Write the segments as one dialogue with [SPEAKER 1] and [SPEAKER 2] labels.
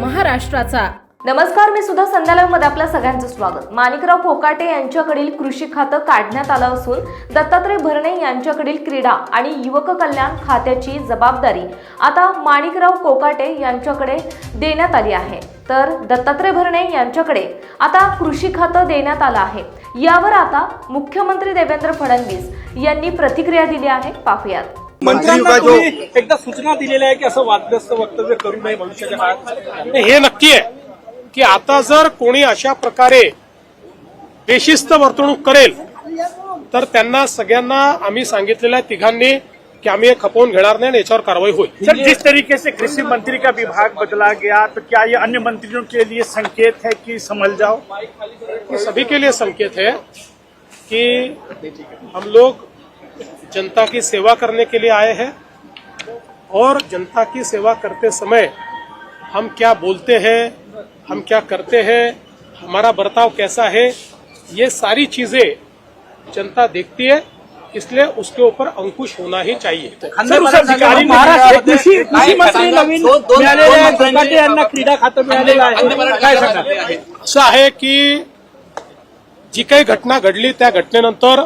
[SPEAKER 1] महाराष्ट्राचा.
[SPEAKER 2] नमस्कार मी सुद्धा संध्यालयमध्ये आपल्या सगळ्यांचं स्वागत. माणिकराव फोकाटे यांच्याकडील कृषी खातं काढण्यात आलं असून दत्तात्रय भरणे यांच्याकडील क्रीडा आणि युवक कल्याण खात्याची जबाबदारी आता माणिकराव कोकाटे यांच्याकडे देण्यात आली आहे. तर दत्तात्रय भरणे यांच्याकडे आता कृषी खातं देण्यात आलं आहे. यावर आता मुख्यमंत्री देवेंद्र फडणवीस यांनी प्रतिक्रिया दिली आहे. पाहुयात.
[SPEAKER 3] जो
[SPEAKER 4] एकदा सूचना दिलेल्या आहे की असं वादग्रस्त वक्तव्य करू नये भविष्याच्या काळात?
[SPEAKER 5] हे नक्की आहे की आता जर कोणी अशा प्रकारे बेशिस्त वर्तणूक करेल तर त्यांना सगळ्यांना आम्ही सांगितलेल्या तिघांनी की आम्ही हे खपवून घेणार नाही आणि याच्यावर कारवाई होईल.
[SPEAKER 4] सर जिस तरीके से कृषी मंत्री का विभाग बदला गया तो क्या ये अन्य मंत्रियों के लिए संकेत है कि संभल जाओ?
[SPEAKER 5] ये सभी के लिए संकेत है कि हम लोग जनता की सेवा करने के लिए आए हैं और जनता की सेवा करते समय हम क्या बोलते हैं हम क्या करते हैं हमारा बर्ताव कैसा है ये सारी चीज़ें जनता देखती है इसलिए उसके ऊपर अंकुश होना ही चाहिए।
[SPEAKER 4] सर उस अधिकारी महाराष्ट्र कृषी कृषी मंत्री नवीन मिळालेले यांना क्रीडा खातं मिळालेलं आहे काय सांगा
[SPEAKER 5] असं आहे की जी काही घटना घडली त्या घटनेनंतर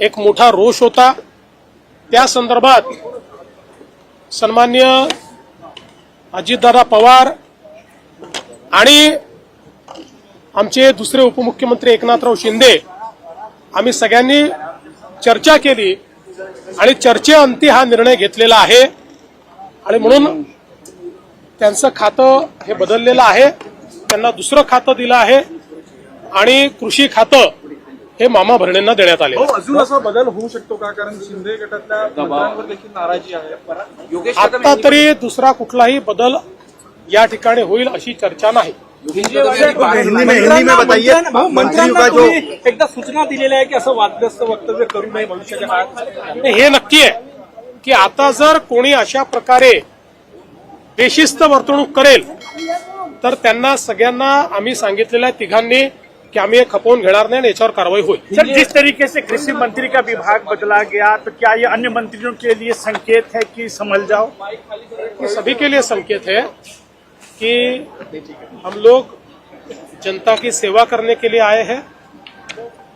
[SPEAKER 5] एक मोठा रोष होता. त्या संदर्भात सन्मान्य अजितदादा पवार आणि आमचे दुसरे उपमुख्यमंत्री एकनाथराव शिंदे आम्ही सगळ्यांनी चर्चा केली आणि चर्चेअंती हा निर्णय घेतलेला आहे. आणि म्हणून त्यांचं खातं हे बदललेलं आहे. त्यांना दुसरं खातं दिलं आहे. आणि कृषी खातं हे मामा भरणेंना देण्यात आले.
[SPEAKER 3] हो, अजून असा बदल होऊ शकतो का? कारण शिंदे गटातल्या मंत्र्यांवर देखील नाराजी आहे.
[SPEAKER 5] आता तरी दुसरा कुठलाही बदल या ठिकाणी होईल अशी चर्चा नाही.
[SPEAKER 3] हिंदी में हिंदी में बताइए
[SPEAKER 4] भाऊ,
[SPEAKER 3] मंत्री
[SPEAKER 4] मंत्र्यांना
[SPEAKER 3] का जो
[SPEAKER 4] तुम्ही एकदा सूचना दिलेल्या आहे की असं वादग्रस्त वक्तव्य करू नये भविष्याच्या काळात
[SPEAKER 5] हे नक्की आहे की आता जर कोणी अशा प्रकारे बेशिस्त वर्तणूक करेल तर त्यांना सगळ्यांना आम्ही सांगितलेल्या तिघांनी की आम्ही हे खपवून घेणार नाही आणि याच्यावर कारवाई होईल.
[SPEAKER 4] सर जिस तरीके से कृषि मंत्री का विभाग बदला गया तो क्या ये अन्य मंत्रियों के लिए संकेत है कि संभल जाओ?
[SPEAKER 5] ये सभी के लिए संकेत है कि हम लोग जनता की सेवा करने के लिए आए हैं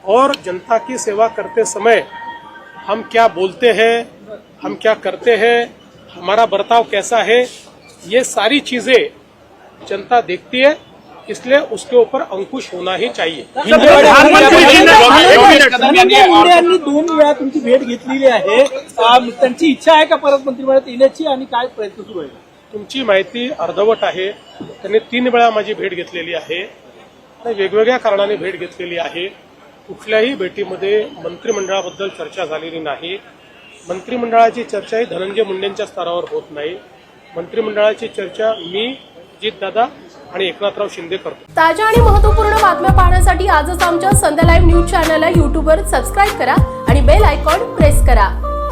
[SPEAKER 5] और जनता की सेवा करते समय हम क्या बोलते हैं हम क्या करते हैं हमारा बर्ताव कैसा है ये सारी चीज़ें जनता देखती है इसलिए उसके ऊपर अंकुश होना ही चाहिए
[SPEAKER 4] यांनी दोन वेळा तुमची भेट घेतलेली आहे त्यांची इच्छा आहे का परत मंत्रिमंडळात येण्याची आणि काय प्रयत्न सुरू आहे
[SPEAKER 5] तुमची माहिती अर्धवट आहे त्यांनी तीन वेळा माझी भेट घेतलेली आहे आणि वेगवेगळ्या कारणाने भेट घेतलेली आहे कुठल्याही भेटीमध्ये मंत्रिमंडळाबद्दल चर्चा झालेली नाही मंत्रिमंडळाची चर्चा ही धनंजय मुंडेंच्या स्तरावर होत नाही मंत्रिमंडळाची चर्चा मी दादा आणि एकनाथराव शिंदे करतो.
[SPEAKER 1] ताज्या आणि महत्त्वपूर्ण बातम्या पाहण्यासाठी आजच आमच्या संध्या लाईव्ह न्यूज चॅनलला युट्यूबवर सबस्क्राईब करा आणि बेल आयकॉन प्रेस करा.